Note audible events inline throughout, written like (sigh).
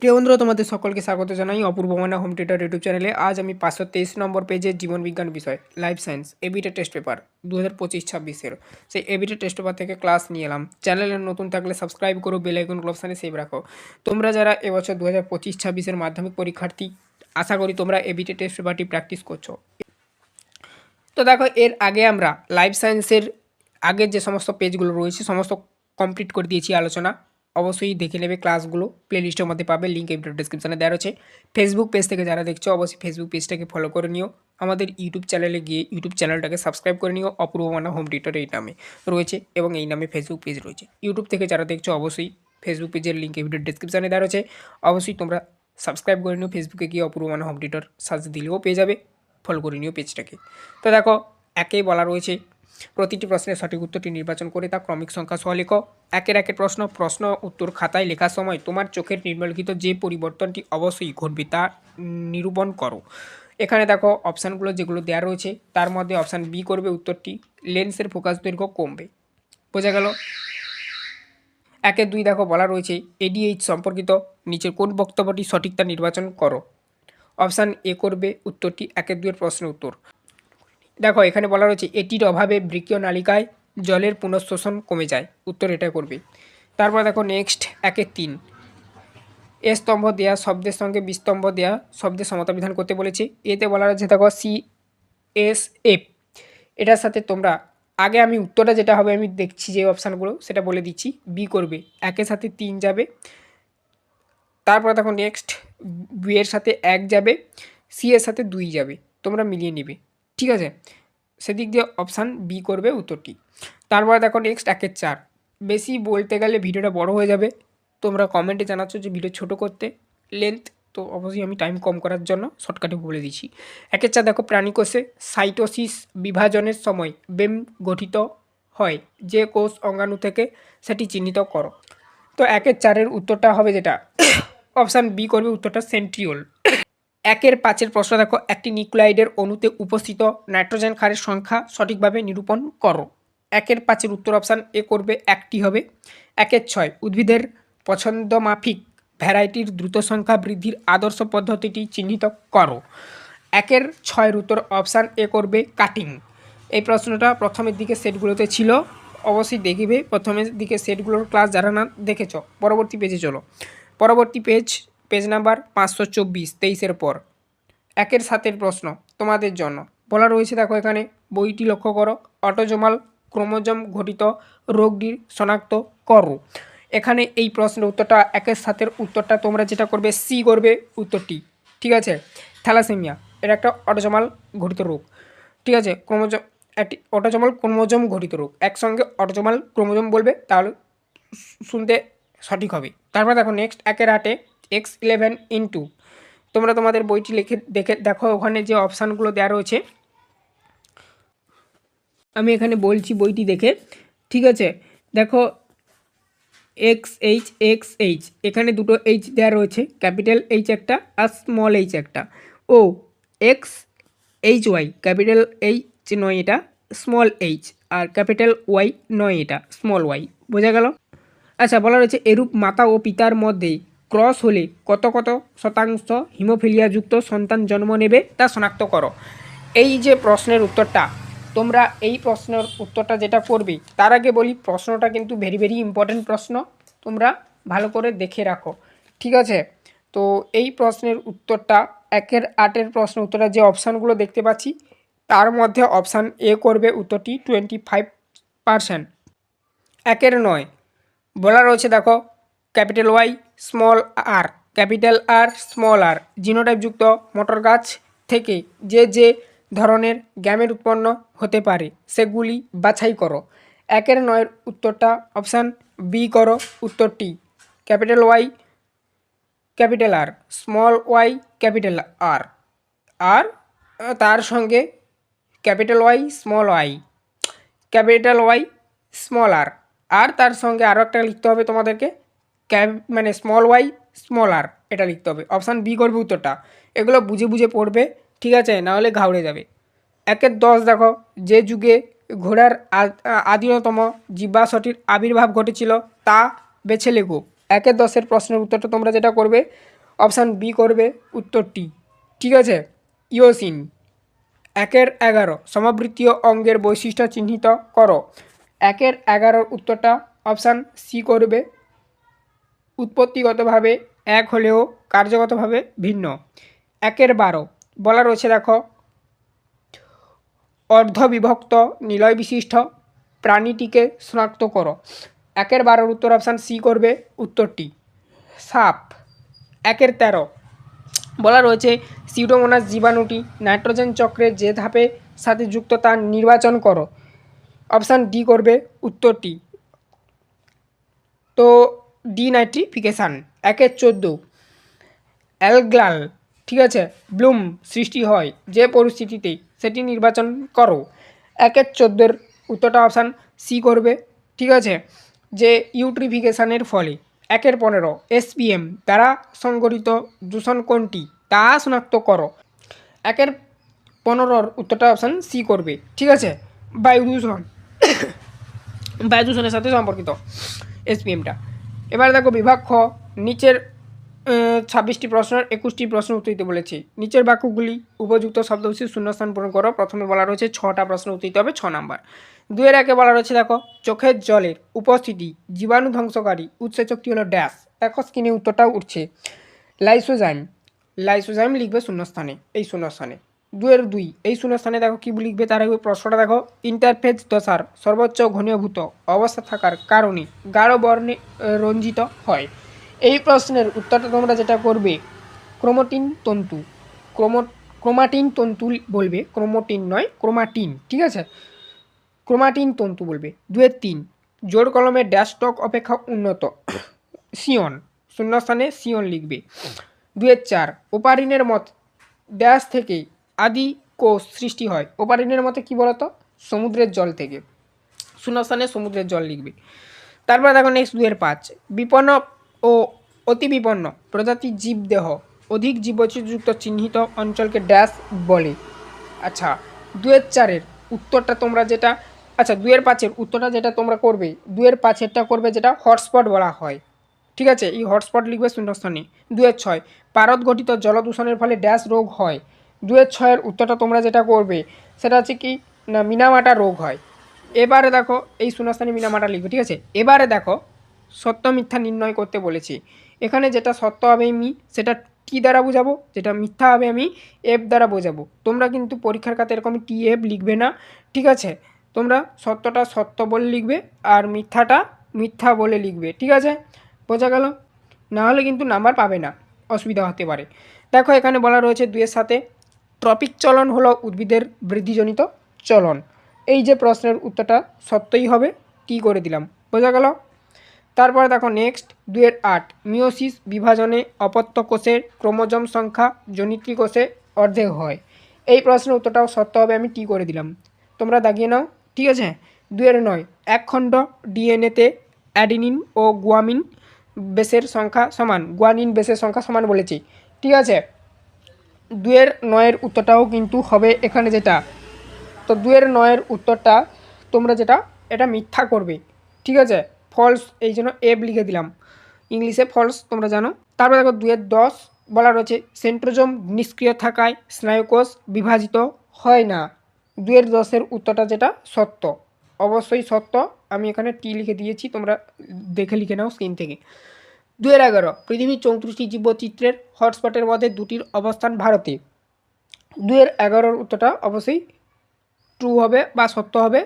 প্রিয় বন্ধুরা তোমাদের সকলকে স্বাগত জানাই অপূর্ব মানা হোম থিয়েটার ইউটিউব চ্যানেলে। আজ আমি পাঁচশো তেইশ নম্বর পেজের জীবন বিজ্ঞান বিষয় life science ABTA test paper দু হাজার পঁচিশ ছাব্বিশের। সেই এবিটা টেস্ট পেপার থেকে ক্লাস নিয়ে এলাম। চ্যানেলে নতুন থাকলে সাবস্ক্রাইব করো বেল আইকন অপশানে সেভ রাখো। তোমরা যারা এবছর দু হাজার পঁচিশ ছাব্বিশের মাধ্যমিক পরীক্ষার্থী, আশা করি তোমরা এবিটা টেস্ট পেপারটি প্র্যাকটিস করছ। তো দেখো, এর আগে আমরা লাইফ সায়েন্সের আগের যে সমস্ত পেজগুলো রয়েছে, সমস্ত কমপ্লিট করে দিয়েছি আলোচনা। অবশ্যই দেখে নেবে ক্লাসগুলো প্লেলিস্টের মধ্যে পাবে লিঙ্ক ভিডিও ডিসক্রিপশানে দেওয়া রয়েছে। ফেসবুক পেজ থেকে যারা দেখছ, অবশ্যই ফেসবুক পেজটাকে ফলো করে নিও। আমাদের ইউটিউব চ্যানেলে গিয়ে ইউটিউব চ্যানেলটাকে সাবস্ক্রাইব করে নিও অপূর্ব মানা হোম টিউটর এই নামে রয়েছে এবং এই নামে ফেসবুক পেজ রয়েছে। ইউটিউব থেকে যারা দেখছ, অবশ্যই ফেসবুক পেজের লিঙ্ক ভিডিও ডিসক্রিপশানে দেওয়া রয়েছে। অবশ্যই তোমরা সাবস্ক্রাইব করে নিও ফেসবুকে গিয়ে অপূর্ব মানা হোম টিউটর সার্চ দিলেও পেয়ে যাবে ফলো করে নিও পেজটাকে তো দেখো, একেই বলা রয়েছে প্রতিটি প্রশ্নের সঠিক উত্তরটি নির্বাচন করে তা ক্রমিক সংখ্যা সহ লেখো। একের একের প্রশ্ন প্রশ্ন, উত্তর খাতায় লেখার সময় তোমার চোখের নিম্নলিখিত যে পরিবর্তনটি অবশ্যই ঘটবে তা নিরূপণ করো। এখানে দেখো অপশানগুলো যেগুলো দেওয়া রয়েছে, তার মধ্যে অপশান বি করবে উত্তরটি, লেন্সের ফোকাস দৈর্ঘ্য কমবে। বোঝা গেল? একের দুই দেখো বলা রয়েছে এডিএইচ সম্পর্কিত, নিচের কোন বক্তব্যটি সঠিক তা নির্বাচন করো। অপশান এ করবে, উত্তরটি একের দুইয়ের প্রশ্নের উত্তর। দেখো, এখানে বলা রয়েছে, এটির অভাবে বৃক্ষীয় নালিকায় জলের পুনঃশোষণ কমে যায়। উত্তর এটা করবে। তারপর দেখো নেক্সট একে তিন। এ স্তম্ভ দেয়া, শব্দের সঙ্গে বিস্তম্ভ দেয়া, শব্দের সমতা বিধান করতে বলেছে। এতে বলা রয়েছে, দেখো সি এস এফ এটার সাথে তোমরা, আগে আমি উত্তরটা যেটা হবে, আমি দেখছি যে অপশানগুলো, সেটা বলে দিচ্ছি। বি করবে, একের সাথে তিন যাবে। তারপর দেখো নেক্সট বি এর সাথে এক যাবে সি এর সাথে দুই যাবে। তোমরা মিলিয়ে নিবে। ঠিক আছে? সেদিক দিয়ে অপশান বি করবে উত্তরটি। তারপর দেখো নেক্সট একের চার। বেশি বলতে গেলে ভিডিওটা বড় হয়ে যাবে। তোমরা কমেন্টে জানাচ্ছ যে ভিডিও ছোট করতে। লেন্থ তো অবশ্যই আমি টাইম কম করার জন্য শর্টকাটে বলে দিচ্ছি। একের চার দেখো প্রাণীকোষে সাইটোসিস বিভাজনের সময় বেম গঠিত হয়। যে কোষ অঙ্গাণু থেকে সেটি চিহ্নিত করো। তো একের চারের উত্তরটা হবে যেটা? (coughs) অপশান বি করবে উত্তরটা সেন্ট্রিওল একের পাঁচের প্রশ্ন দেখো, একটি নিউক্লাইডের অণুতে উপস্থিত নাইট্রোজেন ক্ষারের সংখ্যা সঠিকভাবে নিরূপণ করো। একের পাঁচের উত্তর অপশান এ করবে, একটি হবে। একের ছয়, উদ্ভিদের পছন্দ মাফিক ভ্যারাইটির দ্রুত সংখ্যা বৃদ্ধির আদর্শ পদ্ধতিটি চিহ্নিত করো। একের ছয়ের উত্তর অপশান এ করবে, কাটিং। এই প্রশ্নটা প্রথমের দিকে সেটগুলোতে ছিল, অবশ্যই দেখবে। প্রথমের দিকে সেটগুলোর ক্লাস যারা না দেখেছ, পরবর্তী পেজে চলো। পরবর্তী পেজ পেজ নাম্বার পাঁচশো চব্বিশ, তেইশের পর। একের সাতের প্রশ্ন, তোমাদের জন্য। বলা রয়েছে, দেখো এখানে, বইটি লক্ষ্য করো, অটোজমাল ক্রোমোজম ঘটিত রোগটির শনাক্ত করো। এখানে এই প্রশ্নের উত্তরটা, একের সাতের উত্তরটা তোমরা যেটা করবে সি করবে উত্তরটি, ঠিক আছে? থ্যালাসেমিয়া, এটা একটা অটোজমাল ঘটিত রোগ, ঠিক আছে? ক্রোমোজম, একটি অটোজমাল ক্রোমোজম ঘটিত রোগ, একসঙ্গে অটোজমাল ক্রোমোজম বলবে, তাহলে শুনতে সঠিক হবে। তারপর দেখো নেক্সট একের আটে এক্স ইলেভেন ইন্টু তোমরা তোমাদের বইটি লিখে দেখে দেখো, ওখানে যে অপশানগুলো দেওয়া রয়েছে। আমি এখানে বলছি বইটি দেখে। ঠিক আছে? দেখো এক্স এইচ এক্স এইচ এখানে দুটো এইচ দেওয়া রয়েছে, ক্যাপিটাল এইচ একটা আর স্মল এইচ একটা। ও X H Y capital H নয় এটা স্মল এইচ আর ক্যাপিটাল ওয়াই নয় এটা স্মল ওয়াই বোঝা গেল? আচ্ছা বলা রয়েছে এরূপ মাতা ও পিতার মধ্যে ক্রস হলে কত কত শতাংশ হিমোফিলিয়াযুক্ত সন্তান জন্ম নেবে তা শনাক্ত করো এই যে প্রশ্নের উত্তরটা তোমরা এই প্রশ্নের উত্তরটা যেটা করবে তার আগে বলি, প্রশ্নটা কিন্তু ভেরি ভেরি ইম্পর্ট্যান্ট প্রশ্ন। তোমরা ভালো করে দেখে রাখো। ঠিক আছে? তো এই প্রশ্নের উত্তরটা, একের আটের প্রশ্ন উত্তরটা যে অপশানগুলো দেখতে পাচ্ছি, তার মধ্যে অপশান এ করবে উত্তরটি টোয়েন্টি ফাইভ পারসেন্ট একের নয়। বলা রয়েছে, দেখো capital Y, small R. Capital R, small R. জিনোটাইপযুক্ত মটর গাছ থেকে যে যে ধরনের গ্যামের উৎপন্ন হতে পারে, সেগুলি বাছাই করো। একের নয়ের উত্তরটা অপশান বি করো, উত্তরটি capital Y, capital R, small Y, capital R. আর, তার সঙ্গে capital Y, small Y, capital Y, small R. আর তার সঙ্গে আরও একটা লিখতে হবে তোমাদেরকে। ক্যাপ মানে স্মল ওয়াই স্মল আর এটা লিখতে হবে। অপশান বি করবে উত্তরটা। এগুলো বুঝে বুঝে পড়বে, ঠিক আছে? নাহলে ঘাউড়ে যাবে। একের দশ দেখো, যে যুগে ঘোড়ার আ- আদিততম জীবাশ্মটির আবির্ভাব ঘটেছিল, তা বেছে লেখো। একের দশের প্রশ্নের উত্তরটা তোমরা যেটা করবে অপশান বি করবে উত্তরটি। ঠিক আছে? ইওসিন একের এগারো, সমাবৃত্তীয় অঙ্গের বৈশিষ্ট্য চিহ্নিত করো। একের এগারোর উত্তরটা অপশান সি করবে। উৎপত্তিগতভাবে এক হলেও কার্যগতভাবে ভিন্ন। একের বারো। বলা রয়েছে, দেখো, অর্ধবিভক্ত নিলয় বিশিষ্ট প্রাণীটিকে শনাক্ত করো। একের বারোর উত্তর অপশান সি করবে, উত্তরটি সাপ। একের তেরো। বলা রয়েছে, সিউডোমোনাস জীবাণুটি নাইট্রোজেন চক্রের যে ধাপে সাথে যুক্ত তা নির্বাচন করো। অপশান ডি করবে, উত্তরটি। তো ডি নাইট্রিফিকেশান একের চোদ্দ। অ্যালগ্লাল ঠিক আছে? ব্লুম সৃষ্টি হয় যে পরিস্থিতিতে সেটি নির্বাচন করো। একের চোদ্দোর উত্তরটা অপশান সি করবে, ঠিক আছে? যে ইউট্রিফিকেশানের ফলে একের পনেরো এসপিএম দ্বারা সংগঠিত দূষণ কোনটি? তা শনাক্ত করো। একের পনেরোর উত্তরটা অপশান সি করবে, ঠিক আছে? বায়ু দূষণ। (coughs) বায়ু দূষণের সাথে সম্পর্কিত এসপিএমটা এবার দেখো বিভাগ খ, নিচের ছাব্বিশটি প্রশ্নের একুশটি প্রশ্ন উত্তর দিতে বলেছি। নিচের বাক্যগুলি উপযুক্ত শব্দবিশেষ শূন্যস্থান পূরণ করো। প্রথমে বলা রয়েছে ছটা প্রশ্ন উত্তর দিতে হবে, ছ নাম্বার। দুয়ের একে বলা রয়েছে দেখো, চোখের জলের উপস্থিতি, জীবাণু ধ্বংসকারী, উৎসেচকটি হলো ড্যাশ। দেখো স্ক্রিনে উত্তরটাও উঠছে। লাইসোজাইম লাইসোজাইম লিখবে শূন্যস্থানে, এই শূন্যস্থানে। দুয়ের দুই। এই শূন্যস্থানে দেখো কী লিখবে, তার আগে প্রশ্নটা দেখো। ইন্টারফেজ দশার সর্বোচ্চ ঘনীভূত অবস্থা থাকার কারণে গাঢ় বর্ণে রঞ্জিত হয়। এই প্রশ্নের উত্তরটা তোমরা যেটা করবে, ক্রোমোটিন তন্তু। ক্রোমো, ক্রোমাটিন তন্তু বলবে, ক্রোমোটিন নয়, ক্রোমাটিন, ঠিক আছে? ক্রোমাটিন তন্তু বলবে। দুয়ের তিন, জোর কলমের ড্যাশটক অপেক্ষা উন্নত। সিয়ন, শূন্যস্থানে সিয়ন লিখবে। দুয়ের চার, ওপারিনের মত ড্যাশ থেকে আদি কোষ সৃষ্টি হয়। ওপারিনের মতে কি বলতো? সমুদ্রের জল থেকে। শূন্যস্থানে সমুদ্রের জল লিখবে। তারপর দেখো নেক্সট দুয়ের পাঁচ। বিপন্ন ও অতি বিপন্ন প্রজাতির জীবদেহ। অধিক জীববৈচিত্র্যযুক্ত চিহ্নিত অঞ্চলকে ড্যাশ বলে। আচ্ছা দুয়ের চারের উত্তরটা তোমরা যেটা আচ্ছা দুয়ের পাঁচের উত্তরটা যেটা তোমরা করবে দুয়ের পাঁচেরটা করবে যেটা হটস্পট বলা হয়। ঠিক আছে? এই হটস্পট লিখবে শূন্যস্থানে। দুয়ের ছয়, পারদ গঠিত জলদূষণের ফলে ড্যাশ রোগ হয়। দুয়ের ছয়ের উত্তরটা তোমরা যেটা করবে, সেটা হচ্ছে কি, না, মিনামাটা রোগ হয়। এবারে দেখো, এই শূন্যস্থানে মিনামাটা লিখবে, ঠিক আছে? এবারে দেখো, সত্য মিথ্যা নির্ণয় করতে বলেছি। এখানে যেটা সত্য হবে আমি সেটা টি দ্বারা বোঝাবো, যেটা মিথ্যা হবে আমি, এফ দ্বারা বোঝাবো। তোমরা কিন্তু পরীক্ষার খাতে এরকম টি, এফ লিখবে না, ঠিক আছে? তোমরা সত্যটা সত্য বলে লিখবে, আর মিথ্যাটা মিথ্যা বলে লিখবে, ঠিক আছে? বোঝা গেল? না হলে কিন্তু নাম্বার পাবে না, অসুবিধা হতে পারে। দেখো, এখানে বলা রয়েছে দুয়ের সাথে ট্রপিক চলন হলো উদ্ভিদের বৃদ্ধিজনিত চলন। এই যে প্রশ্নের উত্তরটা সত্যই হবে টি করে দিলাম? বোঝা গেল? তারপরে দেখো নেক্সট দুয়ের আট। মিওসিস বিভাজনে অপত্য কোষের ক্রোমোজম সংখ্যা জনিত্রী কোষে অর্ধেক হয়। এই প্রশ্নের উত্তরটাও সত্য হবে, আমি টি করে দিলাম? তোমরা দাগিয়ে নাও, ঠিক আছে? দুয়ের নয়, এক খণ্ড ডিএনএতে অ্যাডিনিন ও গুয়ামিন বেসের সংখ্যা সমান। গুয়ানিন বেসের সংখ্যা সমান বলেছি। ঠিক আছে? দুয়ের নয়ের উত্তরটাও কিন্তু হবে এখানে যেটা। তো দুয়ের নয়ের উত্তরটা তোমরা যেটা, এটা মিথ্যা করবে। ঠিক আছে? ফলস এই জন্য এব লিখে দিলাম। ইংলিশে ফলস তোমরা জানো। তারপরে দেখো দুয়ের দশ বলা রয়েছে সেন্ট্রোজম নিষ্ক্রিয় থাকায় স্নায়ুকোষ বিভাজিত হয় না। দুয়ের দশের উত্তরটা যেটা, সত্য। অবশ্যই সত্য। আমি এখানে টি লিখে দিয়েছি, তোমরা দেখে লিখে নাও স্ক্রিন থেকে। দুয়ের এগারো, পৃথিবীর চৌত্রিশটি জীবচিত্রের হটস্পটের মধ্যে দুটির অবস্থান ভারতে। দুয়ের এগারোর উত্তরটা অবশ্যই ট্রু হবে বা সত্য হবে।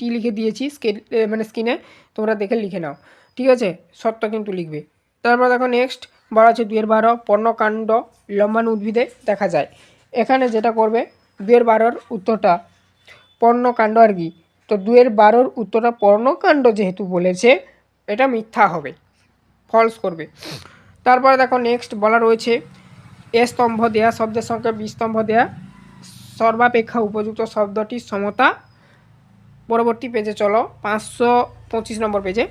টি লিখে দিয়েছি স্কেল মানে স্ক্রিনে তোমরা দেখে লিখে নাও। ঠিক আছে? সত্য কিন্তু লিখবে। তারপর দেখো নেক্সট বলা আছে দুয়ের বারো, পর্ণকাণ্ড লম্বান উদ্ভিদে দেখা যায়। এখানে যেটা করবে দুয়ের বারোর উত্তরটা পর্ণকাণ্ড আর কি। তো দুয়ের বারোর উত্তরটা পর্ণকাণ্ড যেহেতু বলেছে, এটা মিথ্যা হবে। ফলস করবে। তারপরে দেখো নেক্সট বলা রয়েছে, এ স্তম্ভ দেয়া শব্দের সঙ্গে বি স্তম্ভ দেয়া সর্বাপেক্ষা উপযুক্ত শব্দটির সমতা। পরবর্তী পেজে চলো, পাঁচশো পঁচিশ নম্বর পেজে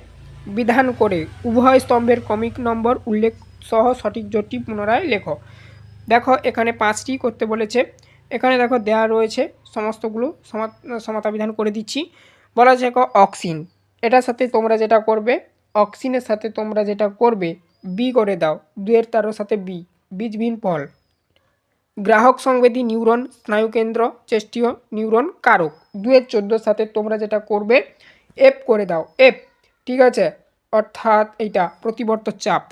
বিধান করে উভয় স্তম্ভের কমিক নম্বর উল্লেখ সহ সঠিক জোটটি পুনরায় লেখো। দেখো এখানে পাঁচটি করতে বলেছে। এখানে দেখো দেয়া রয়েছে সমস্তগুলো সমা সমতা বিধান করে দিচ্ছি। বলা আছে অক্সিন। এটার সাথে তোমরা যেটা করবে অক্সিনের সাথে তোমরা যেটা করবে বি করে দাও। দুয়ের তেরোর সাথে বি বীজবিহীন ফল। গ্রাহক সংবেদী নিউরন স্নায়ুকেন্দ্র, চেষ্টীয় নিউরন কারক। দুয়ের চোদ্দোর সাথে তোমরা যেটা করবে এফ করে দাও। এফ ঠিক আছে? অর্থাৎ এইটা, প্রতিবর্ত চাপ।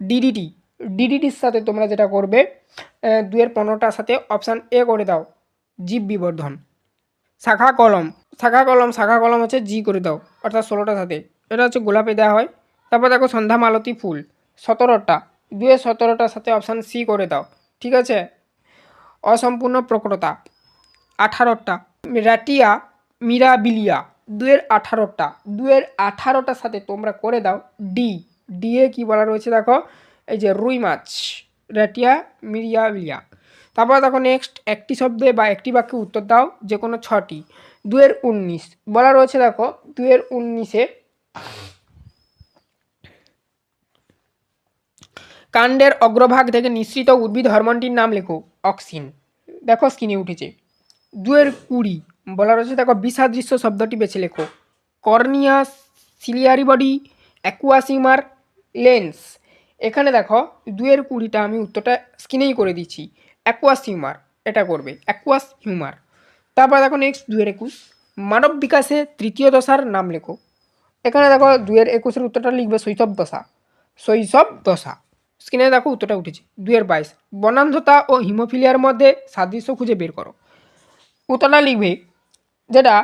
ডিডিটি ডিডিটির সাথে তোমরা যেটা করবে দুয়ের পনেরোটার সাথে অপশান এ করে দাও, জীব বিবর্ধন। শাখা কলম শাখা কলম শাখা কলম হচ্ছে জি করে দাও, অর্থাৎ ষোলোটার সাথে। এটা হচ্ছে গোলাপে দেওয়া হয়। তারপর দেখো সন্ধ্যা মালতী ফুল, সতেরোটা। দুয়ে সতেরোটার সাথে অপশান সি করে দাও, ঠিক আছে? অসম্পূর্ণ প্রকটতা, আঠারোটা। র্যাটিয়া মিরাবিলিয়া, দুয়ের আঠারোটা। দুয়ের আঠারোটার সাথে তোমরা করে দাও ডি ডি এ কী বলা রয়েছে দেখো? এই যে রুই মাছ, র্যাটিয়া মিরিয়াবিলিয়া তারপর দেখো নেক্সট একটি শব্দে বা একটি বাক্যে উত্তর দাও যে কোনো ছটি। দুয়ের উনিশ, বলা রয়েছে দেখো, দুয়ের উনিশে কাণ্ডের অগ্রভাগ থেকে নিঃসৃত উদ্ভিদ হরমোনটির নাম লেখো, অক্সিন। দেখো স্ক্রিনে উঠেছে। দুয়ের কুড়ি বলা রয়েছে দেখো বিষাদৃশ্য শব্দটি বেছে লেখো। Cornea ciliary body, aqueous humour lens. এখানে দেখো দুয়ের কুড়িটা আমি উত্তরটা স্ক্রিনেই করে দিচ্ছি। অ্যাকুয়াস হিউমার এটা করবে অ্যাকুয়াস হিউমার তারপর দেখো নেক্সট দুয়ের একুশ। মানব বিকাশে তৃতীয় দশার নাম লেখো এখানে দেখো দুয়ের একুশের উত্তরটা লিখবে শৈশব দশা। শৈশব দশা। স্ক্রিনে দেখো উত্তরটা উঠেছে। দুয়ের বাইশ। বনান্ধতা ও হিমোফিলিয়ার মধ্যে সাদৃশ্য খুঁজে বের করো। উত্তরটা লিখবে যেটা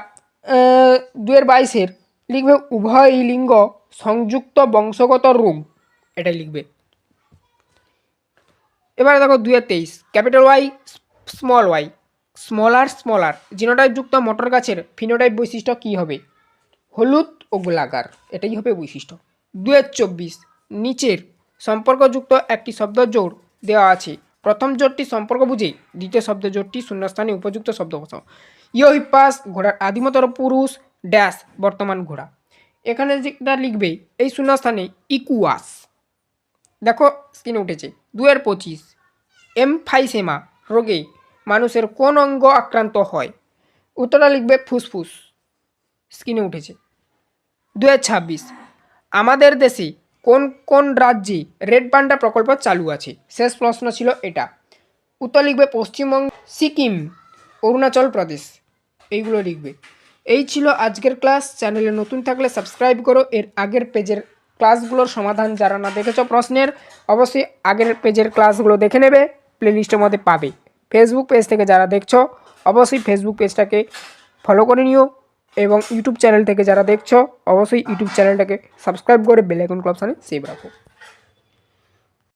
দুয়ের বাইশের লিখবে উভয় লিঙ্গ সংযুক্ত বংশগত রোগ এটা লিখবে। এবারে দেখো দুয়ের তেইশ। Capital Y, small Y. Smaller smaller. জিনোটাইপযুক্ত মোটর গাছের ফিনোটাইপ বৈশিষ্ট্য কী হবে? হলুদ ও গোলাকার এটাই হবে বৈশিষ্ট্য। দুয়ের চব্বিশ, নিচের সম্পর্কযুক্ত একটি শব্দ জোড় দেওয়া আছে। প্রথম জোড়টি সম্পর্ক বুঝে, দ্বিতীয় শব্দ জোড়টি শূন্যস্থানে উপযুক্ত শব্দ বসাও। ইয় হিপ্পাস ঘোড়ার আদিমতর পুরুষ, ড্যাশ, বর্তমান ঘোড়া। এখানে যেটা লিখবে, এই শূন্যস্থানে ইকুয়াস। দেখো, স্ক্রিনে উঠেছে। দু দুয়ের পঁচিশ, এমফাইসেমা রোগে মানুষের কোন অঙ্গ আক্রান্ত হয়? উত্তরটা লিখবে ফুসফুস। স্ক্রিনে উঠেছে। দু আমাদের দেশে কোন কোন রাজ্যে রেড পান্ডা প্রকল্প চালু আছে? শেষ প্রশ্ন ছিল এটা। উত্তর লিখবে পশ্চিমবঙ্গ, সিকিম, অরুণাচল প্রদেশ। এইগুলো লিখবে। এই ছিল আজকের ক্লাস। চ্যানেলে নতুন থাকলে সাবস্ক্রাইব করো। এর আগের পেজের ক্লাসগুলোর সমাধান যারা না দেখেছ প্রশ্নের, অবশ্যই আগের পেজের ক্লাসগুলো দেখে নেবে। প্লেলিস্টের মধ্যে পাবে। ফেসবুক পেজ থেকে যারা দেখছ, অবশ্যই ফেসবুক পেজটাকে ফলো করে নিও। এবং ইউটিউব চ্যানেল থেকে যারা দেখছ, অবশ্যই ইউটিউব চ্যানেলটাকে সাবস্ক্রাইব করে বেলাইকন ক্লাবসানে সেভ রাখো।